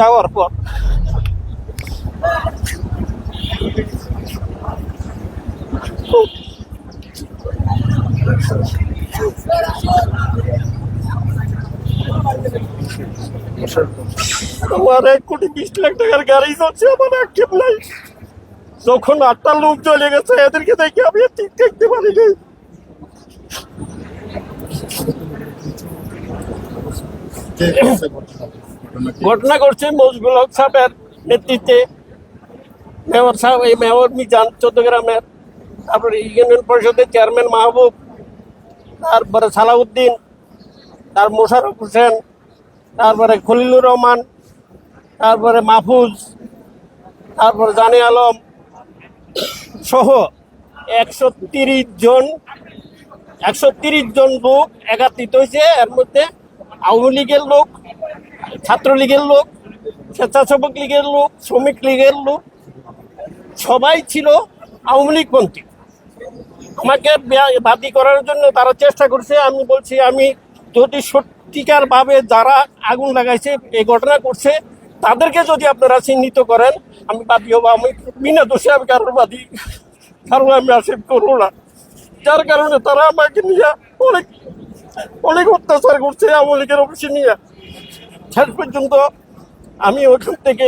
যাওয়ার পর। আমার এক কোটি বিশ লাখ টাকার গাড়ি চলছে, আমার আক্ষেপ নাই। যখন আটটা লোক চলে গেছে, এদেরকে দেখে আমি ঠিক দেখতে পারি নাই। কে করছে ঘটনা? করছে মজবুল হক সাহেবের নেতৃত্বে মেয়র সাহেব, এই মেয়র মিজান চোদ্দ গ্রামের তারপরে ইউনিয়ন পরিষদের চেয়ারম্যান মাহবুব, তারপরে সালাউদ্দিন, তার মোশারফ হোসেন, তারপরে খলিলুর রহমান, তারপরে মাহফুজ, তারপরে জানে আলম সহ একশো তিরিশ জন, একশো তিরিশ জন লোক একাত্রিত হয়েছে এর মধ্যে আওয়ামী লীগের লোক ছাত্রলীগের লোক, স্বেচ্ছাসেবক লীগের লোক, শ্রমিক লীগের লোক, সবাই ছিল আওয়ামী লীগপন্থী আমাকে বাদী করার জন্য তারা চেষ্টা করছে। আমি বলছি, আমি যদি সত্যিকার ভাবে যারা আগুন লাগাইছে এই ঘটনা করছে, তাদেরকে যদি আপনারা চিহ্নিত করেন, আমি বাদী হব। আমি বিনা দোষে আমি কারোর বাদী কারণ আমি আসিফ করব না। যার কারণে তারা আমাকে নিয়ে অনেক অনেক অত্যাচার করছে আওয়ামী লীগের অফিসে নিয়ে। শেষ পর্যন্ত আমি ওখান থেকে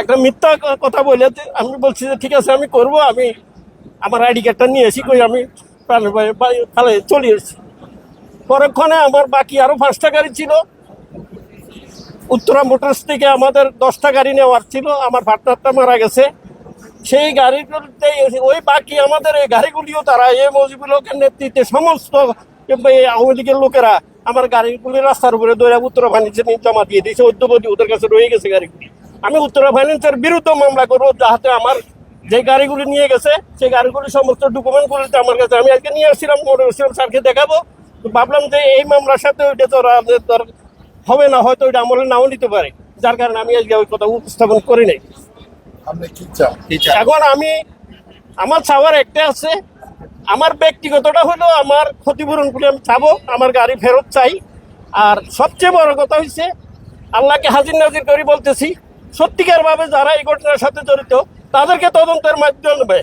একটা মিথ্যা কথা বলেছে আমি বলছি যে, ঠিক আছে, আমি করব, আমি আমার আইডি কার্ডটা নিয়ে এসি কই আমি প্রাণের চলে এসেছি। পরক্ষণে আমার বাকি আরও পাঁচটা গাড়ি ছিল। উত্তরা মোটরস থেকে আমাদের দশটা গাড়ি নেওয়ার ছিল, আমার পার্টনারটা মারা গেছে। সেই গাড়িগুলোতে ওই বাকি আমাদের এই গাড়িগুলিও তারা এই মজিবুল হকের নেতৃত্বে সমস্ত আওয়ামী লীগের লোকেরা আমার গাড়িগুলি রাস্তার উপরে দৈরা উত্তরা ফাইন্যান্সে নিয়ে জমা দিয়ে দিয়েছে অদ্যবধি ওদের কাছে রয়ে গেছে গাড়িগুলি আমি উত্তরা ফাইন্যান্সের বিরুদ্ধে মামলা করব যাহাতে আমার যে গাড়িগুলি নিয়ে গেছে সেই গাড়িগুলি সমস্ত ডকুমেন্ট গুলিতে আমার কাছে আমি আজকে নিয়ে আসছিলাম মোটর স্যারকে দেখাবো। তো ভাবলাম যে এই মামলার সাথে ওইটা তো তোর হবে না হয়তো ওইটা আমলে নাও নিতে পারে। যার কারণে আমি আজকে ওই কথা উপস্থাপন করি নাই। আপনি কি চান? এখন আমি আমার চাওয়ার একটা আছে আমার ব্যক্তিগতটা হলো আমার ক্ষতিপূরণ করে আমি চাবো আমার গাড়ি ফেরত চাই। আর সবচেয়ে বড় কথা হচ্ছে আল্লাহকে হাজির নাজির করি বলতেছি সত্যিকার ভাবে যারা এই ঘটনার সাথে জড়িত তাদেরকে তদন্তের মাধ্যমে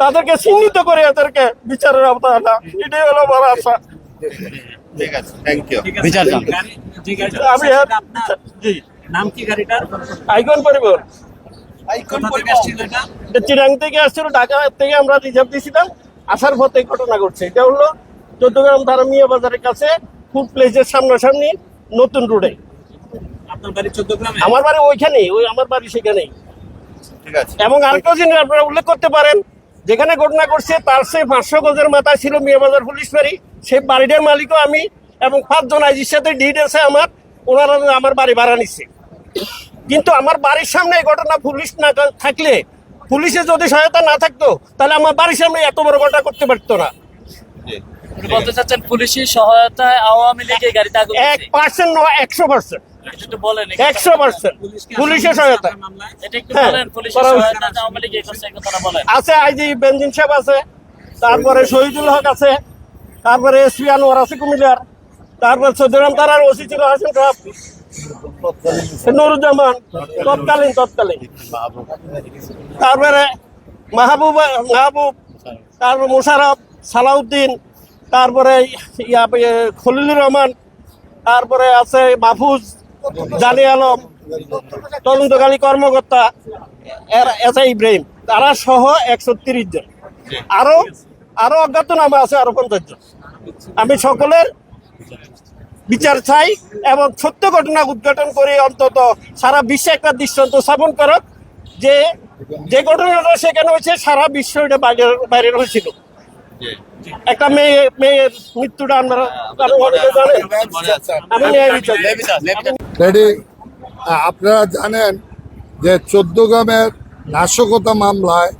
তাদেরকে চিহ্নিত করে এদেরকে বিচারের আওতায় আনা। এটাই হলো আমার আশা। ঠিক আছে থ্যাংক ইউ বিচার ঠিক আছে আমি আপনার জি নাম কি গাড়িটার? আইকন পরিবহন। এটা? চিরাং থেকে আসছিল ঢাকা থেকে আমরা রিজার্ভ দিয়েছিলাম। আসার পথে ঘটনা ঘটছে। এটা হলো চট্টগ্রাম ধারা মিয়া বাজারের কাছে ফুড প্লেসের সামনাসামনি নতুন রোডে। আপনার বাড়ি চোদ্দ আমার বাড়ি ওইখানেই ওই আমার বাড়ি সেখানেই। ঠিক আছে। এবং আরেকটা জিনিস আপনারা উল্লেখ করতে পারেন যেখানে ঘটনা ঘটছে তার সেই পাঁচশো গজের মাথায় ছিল মিয়া বাজার পুলিশ বাড়ি। সেই বাড়িটার মালিকও আমি এবং পাঁচজন আইজির সাথে ডিড আছে আমার ওনারা আমার বাড়ি ভাড়া নিচ্ছে। কিন্তু আমার বাড়ির সামনে এই ঘটনা পুলিশ না থাকলে পুলিশের যদি সহায়তা না থাকতো তাহলে আমার বাড়ির সামনে এত বড় ঘটনা করতে পারতো না। বলতে চাচ্ছেন সহায়তায় আওয়ামী লীগের গাড়িতে আগুন এক পার্সেন্ট নয় একশো পার্সেন্ট। হ্যাঁ, আছে আইজি বেঞ্জিন সাহেব আছে তারপরে শহীদুল হক আছে তারপরে এসপি আনোয়ার আছে কুমিল্লার তারপর চৌধুরাম তারার ওসি ছিল হাসিম সাহেব। নুরুজ্জামান, তৎকালীন তৎকালীন। তারপরে মাহবুব মাহবুব তারপর মোশারফ, সালাউদ্দিন তারপরে ইয়া খলিলুর রহমান তারপরে আছে মাহফুজ জালি আলম তদন্তকারী কর্মকর্তা এস আই ইব্রাহিম। তারা সহ একশো তিরিশ জন। আরও আরও অজ্ঞাত নামে আছে আরও পঞ্চাশ জন। আমি সকলের বিচার চাই এবং সত্য ঘটনা উদ্ঘাটন করে অন্তত সারা বিশ্বে একটা দৃষ্টান্ত স্থাপন করক যে যে ঘটনাটা সেখানে হয়েছে, সারা বিশ্ব এটা বাইরে বাইরে হয়েছিল একটা মেয়ে, মেয়ের মৃত্যুটা আপনারা কারও অনেকে জানেন আমি ন্যায় বিচার চাই। রেডি? আপনারা জানেন যে চোদ্দগ্রামের নাশকতা মামলায়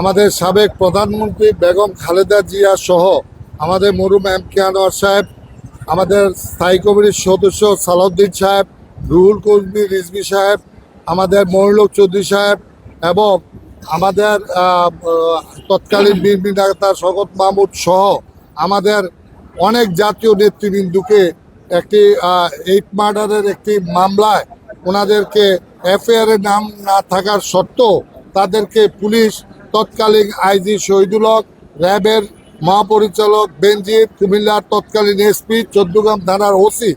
আমাদের সাবেক প্রধানমন্ত্রী বেগম খালেদা জিয়া সহ আমাদের মরুম এম কে আনোয়ার সাহেব আমাদের স্থায়ী কমিটির সদস্য সালাউদ্দিন সাহেব, রুহুল কর্মী রিজভি সাহেব, আমাদের মহিলক চৌধুরী সাহেব এবং আমাদের তৎকালীন বিএনপি নেতা শকত মাহমুদ সহ আমাদের অনেক জাতীয় নেতৃবৃন্দুকে একটি এইট মার্ডারের একটি মামলায় ওনাদেরকে এফআইআর এর নাম না থাকার সত্ত্বেও তাদেরকে পুলিশ তৎকালীন আইজি শহীদুল হক, র্যাবের মহাপরিচালক বেনজির কুমিল্লার তৎকালীন এসপি চৌদ্দগ্রাম থানার ওসি,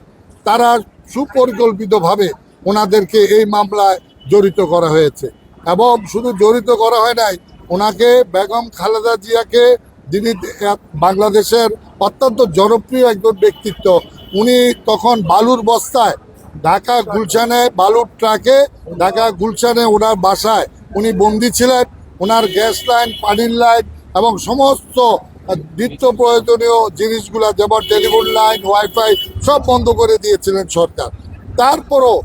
তারা সুপরিকল্পিতভাবে ওনাদেরকে এই মামলায় জড়িত করা হয়েছে। এবং শুধু জড়িত করা হয় নাই, ওনাকে বেগম খালেদা জিয়াকে, যিনি বাংলাদেশের অত্যন্ত জনপ্রিয় একজন ব্যক্তিত্ব, উনি তখন বালুর বস্তায় ঢাকা গুলশানে বালুর ট্রাকে, ঢাকা গুলশানে ওনার বাসায় উনি বন্দি ছিলেন। ওনার গ্যাস লাইন, পানির লাইন এবং সমস্ত নিত্য প্রয়োজনীয় জিনিসগুলো যেমন টেলিফোন লাইন ওয়াইফাই সব বন্ধ করে দিয়েছিলেন সরকার। তারপরও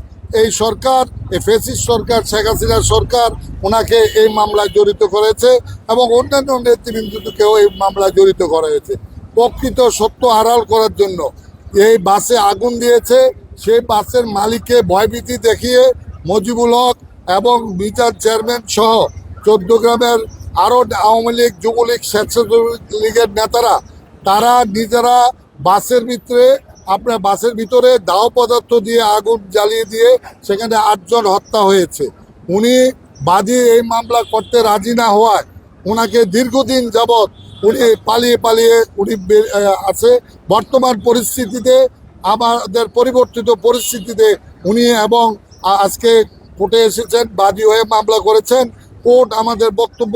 এই সরকার ফেসিস সরকার, শেখ হাসিনার সরকার ওনাকে এই মামলায় জড়িত করেছে এবং অন্যান্য নেতৃবৃন্দকেও এই মামলায় জড়িত করা হয়েছে প্রকৃত সত্য আড়াল করার জন্য এই বাসে আগুন দিয়েছে, সেই বাসের মালিককে ভয়ভীতি দেখিয়ে মজিবুল হক এবং বিচার চেয়ারম্যান সহ চোদ্দ গ্রামের আরও আওয়ামী লীগ, যুবলীগ স্বেচ্ছাসেবক লীগের নেতারা, তারা নিজেরা বাসের ভিতরে, আপনার বাসের ভিতরে দাও পদার্থ দিয়ে আগুন জ্বালিয়ে দিয়ে সেখানে আটজন হত্যা হয়েছে। উনি বাদী এই মামলা করতে রাজি না হওয়ায় ওনাকে দীর্ঘদিন যাবৎ উনি পালিয়ে পালিয়ে উনি আছে। বর্তমান পরিস্থিতিতে, আমাদের পরিবর্তিত পরিস্থিতিতে উনি এবং আজকে কোর্টে এসেছেন, বাদী হয়ে মামলা করেছেন। কোর্ট আমাদের বক্তব্য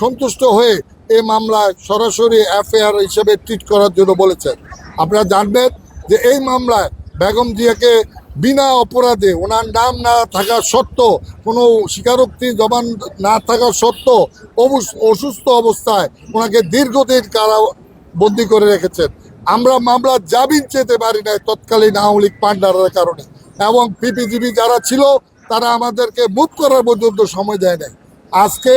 সন্তুষ্ট হয়ে এই মামলায় সরাসরি এফআইআর হিসেবে ট্রিট করার জন্য বলেছেন আপনারা জানবেন যে এই মামলায় বেগম জিয়াকে বিনা অপরাধে, ওনার নাম না থাকা সত্ত্বেও, কোনো স্বীকারোক্তি জবান না থাকা সত্ত্বেও অসুস্থ অবস্থায় ওনাকে দীর্ঘদিন কারা বন্দি করে রেখেছেন। আমরা মামলা জামিন চেতে পারি নাই তৎকালীন আওয়ামী লীগ পান্ডারের কারণে। এবং পিপিজিবি যারা ছিল, তারা আমাদেরকে মুখ করার পর্যন্ত সময় দেয় নাই। আজকে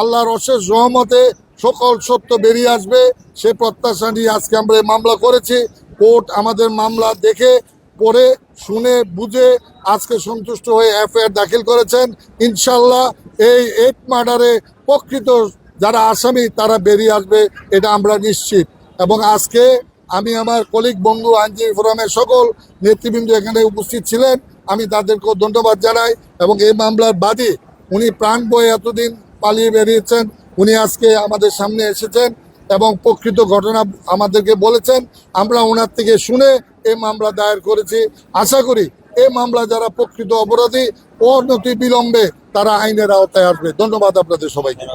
আল্লাহর অশেষ রহমতে সকল সত্য বেরিয়ে আসবে, সে প্রত্যাশা নিয়ে আজকে আমরা মামলা করেছি। কোর্ট আমাদের মামলা দেখে, পড়ে, শুনে, বুঝে আজকে সন্তুষ্ট হয়ে এফআইআর দাখিল করেছেন। ইনশাল্লাহ এই এইট মার্ডারে প্রকৃত যারা আসামি, তারা বেরিয়ে আসবে, এটা আমরা নিশ্চিত। এবং আজকে আমি আমার কলিগ বন্ধু আইনজীবী ফোরামের সকল নেতৃবৃন্দ এখানে উপস্থিত ছিলেন। আমি তাদেরকেও ধন্যবাদ জানাই এবং এই মামলার বাদী উনি প্রাণ বয়ে এতদিন পালিয়ে বেরিয়েছেন, উনি আজকে আমাদের সামনে এসেছেন এবং প্রকৃত ঘটনা আমাদেরকে বলেছেন। আমরা ওনার থেকে শুনে এই মামলা দায়ের করেছি। আশা করি এই মামলা যারা প্রকৃত অপরাধী অনতি বিলম্বে তারা আইনের আওতায় আসবে। ধন্যবাদ আপনাদের সবাইকে।